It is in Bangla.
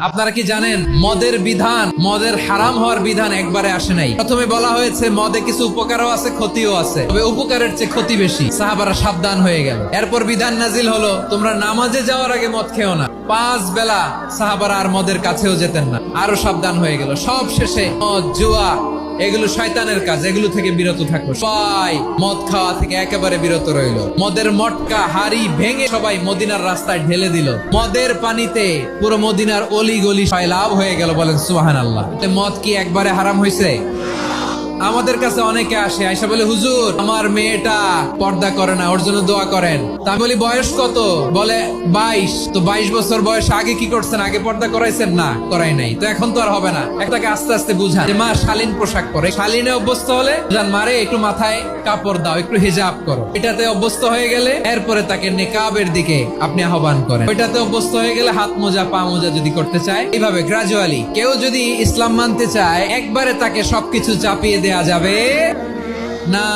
আপনারা কি জানেন, মদের বিধান, মদের হারাম হওয়ার বিধান একবারে আসে নাই। প্রথমে বলা হয়েছে, মদে কিছু উপকারও আছে, ক্ষতিও আছে। তবে উপকারের চেয়ে ক্ষতি বেশি। সাহাবারা সাবধান হয়ে গেল। এরপর বিধান নাজিল হলো, তোমরা নামাজে যাওয়ার আগে মদ খেও না। পাঁচ বেলা সাহাবারা আর মদের কাছেও যেতেন না। আরও সাবধান হয়ে গেল। সব শেষে মদ, জুয়া, এগুলো শয়তানের কাজ। এগুলো থেকে বিরত থাকো। সবাই মদ খাওয়া থেকে একেবারে বিরত রইল। মদের মটকা, হাড়ি ভেঙে সবাই মদিনার রাস্তায় ঢেলে দিল। মদের পানিতে পুরো মদিনার অলি গলি লাভ হয়ে গেল বলেন সুহান আল্লাহ মদ কি একবারে হারাম হয়েছে আমাদের কাছে অনেকে আসে আয়সা বলে, হুজুর, আমার মেয়েটা পর্দা করে না, ওর জন্য দোয়া করেন। তা বলি, বয়স কত? বলে, বাইশ। তো বাইশ বছর বয়স আগে কি করছেন? আগে পর্দা করাইছেন? না, করাই নাই। তো এখন তো আর হবে না। একটাকে আস্তে আস্তে বুঝান যে, মা, শালীন পোশাক পরে। শালীনে অভ্যস্ত হলে মারে একটু মাথায় কাপড় দাও, একটু হিজাব করো। এটাতে অভ্যস্ত হয়ে গেলে এরপরে তাকে নেকাবের দিকে আপনি আহ্বান করেন। ওইটাতে অভ্যস্ত হয়ে গেলে হাত মোজা, পা মোজা যদি করতে চায়, এইভাবে গ্রাজুয়ালি কেউ যদি ইসলাম মানতে চায়, একবারে তাকে সবকিছু চাপিয়ে দেয়া যাবে। না।